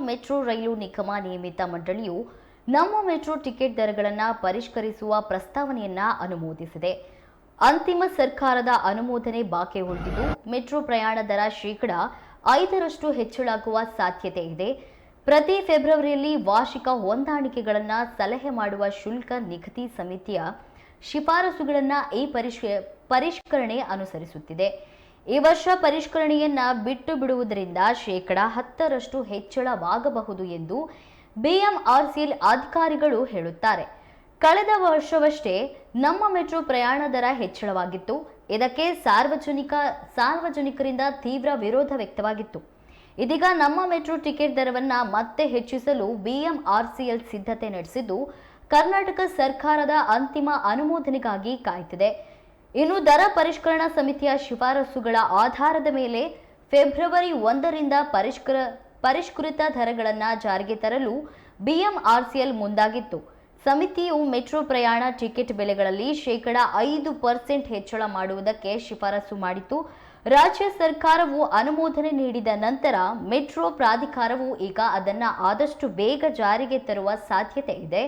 Metro ರೈಲು ನಿಗಮ ನಿಯಮಿತ ಮಂಡಳಿಯು ನಮ್ಮ ಮೆಟ್ರೋ ಟಿಕೆಟ್ ದರಗಳನ್ನು ಪರಿಷ್ಕರಿಸುವ ಪ್ರಸ್ತಾವನೆಯನ್ನ ಅನುಮೋದಿಸಿದೆ. ಅಂತಿಮ ಸರ್ಕಾರದ ಅನುಮೋದನೆ ಬಾಕಿ ಉಳಿದಿದ್ದು, ಮೆಟ್ರೋ ಪ್ರಯಾಣ ದರ ಶೇಕಡ ಐದರಷ್ಟು ಹೆಚ್ಚಳಾಗುವ ಸಾಧ್ಯತೆ ಇದೆ. ಪ್ರತಿ ಫೆಬ್ರವರಿಯಲ್ಲಿ ವಾರ್ಷಿಕ ಹೊಂದಾಣಿಕೆಗಳನ್ನು ಸಲಹೆ ಮಾಡುವ ಶುಲ್ಕ ನಿಗದಿ ಸಮಿತಿಯ ಶಿಫಾರಸುಗಳನ್ನು ಈ ಪರಿಷ್ಕ ಪರಿಷ್ಕರಣೆ ಅನುಸರಿಸುತ್ತಿದೆ. ಈ ವರ್ಷ ಪರಿಷ್ಕರಣೆಯನ್ನ ಬಿಟ್ಟು ಬಿಡುವುದರಿಂದ ಶೇಕಡ ಹತ್ತರಷ್ಟು ಹೆಚ್ಚಳವಾಗಬಹುದು ಎಂದು ಬಿಎಂಆರ್ಸಿಎಲ್ ಅಧಿಕಾರಿಗಳು ಹೇಳುತ್ತಾರೆ. ಕಳೆದ ವರ್ಷವಷ್ಟೇ ನಮ್ಮ ಮೆಟ್ರೋ ಪ್ರಯಾಣ ದರ ಹೆಚ್ಚಳವಾಗಿತ್ತು. ಇದಕ್ಕೆ ಸಾರ್ವಜನಿಕ, ಸಾರ್ವಜನಿಕರಿಂದ ತೀವ್ರ ವಿರೋಧ ವ್ಯಕ್ತವಾಗಿತ್ತು. ಇದೀಗ ನಮ್ಮ ಮೆಟ್ರೋ ಟಿಕೆಟ್ ದರವನ್ನ ಮತ್ತೆ ಹೆಚ್ಚಿಸಲು ಬಿಎಂಆರ್ಸಿಎಲ್ ಸಿದ್ಧತೆ ನಡೆಸಿದ್ದು, ಕರ್ನಾಟಕ ಸರ್ಕಾರದ ಅಂತಿಮ ಅನುಮೋದನೆಗಾಗಿ ಕಾಯ್ತಿದೆ. ಇನ್ನು ದರ ಪರಿಷ್ಕರಣಾ ಸಮಿತಿಯ ಶಿಫಾರಸುಗಳ ಆಧಾರದ ಮೇಲೆ ಫೆಬ್ರವರಿ ಒಂದರಿಂದ ಪರಿಷ್ಕೃ, ಪರಿಷ್ಕೃತ ದರಗಳನ್ನು ಜಾರಿಗೆ ತರಲು ಬಿಎಂಆರ್ಸಿಎಲ್ ಮುಂದಾಗಿತ್ತು. ಸಮಿತಿಯು ಮೆಟ್ರೋ ಪ್ರಯಾಣ ಟಿಕೆಟ್ ಬೆಲೆಗಳಲ್ಲಿ ಶೇಕಡ ಐದು ಪರ್ಸೆಂಟ್ ಹೆಚ್ಚಳ ಮಾಡುವುದಕ್ಕೆ ಶಿಫಾರಸು ಮಾಡಿತ್ತು. ರಾಜ್ಯ ಸರ್ಕಾರವು ಅನುಮೋದನೆ ನೀಡಿದ ನಂತರ ಮೆಟ್ರೋ ಪ್ರಾಧಿಕಾರವು ಈಗ ಅದನ್ನು ಆದಷ್ಟು ಬೇಗ ಜಾರಿಗೆ ತರುವ ಸಾಧ್ಯತೆ ಇದೆ.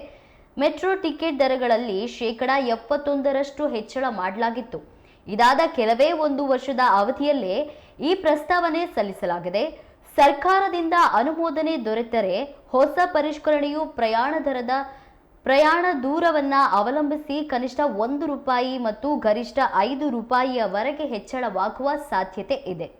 ಮೆಟ್ರೋ ಟಿಕೆಟ್ ದರಗಳಲ್ಲಿ ಶೇಕಡಾ ಎಪ್ಪತ್ತೊಂದರಷ್ಟು ಹೆಚ್ಚಳ ಮಾಡಲಾಗಿತ್ತು. ಇದಾದ ಕೆಲವೇ ಒಂದು ವರ್ಷದ ಅವಧಿಯಲ್ಲೇ ಈ ಪ್ರಸ್ತಾವನೆ ಸಲ್ಲಿಸಲಾಗಿದೆ. ಸರ್ಕಾರದಿಂದ ಅನುಮೋದನೆ ದೊರೆತರೆ ಹೊಸ ಪರಿಷ್ಕರಣೆಯು ಪ್ರಯಾಣ ದರದ, ಪ್ರಯಾಣ ದೂರವನ್ನ ಅವಲಂಬಿಸಿ ಕನಿಷ್ಠ ಒಂದು ರೂಪಾಯಿ ಮತ್ತು ಗರಿಷ್ಠ ಐದು ರೂಪಾಯಿಯವರೆಗೆ ಹೆಚ್ಚಳವಾಗುವ ಸಾಧ್ಯತೆ ಇದೆ.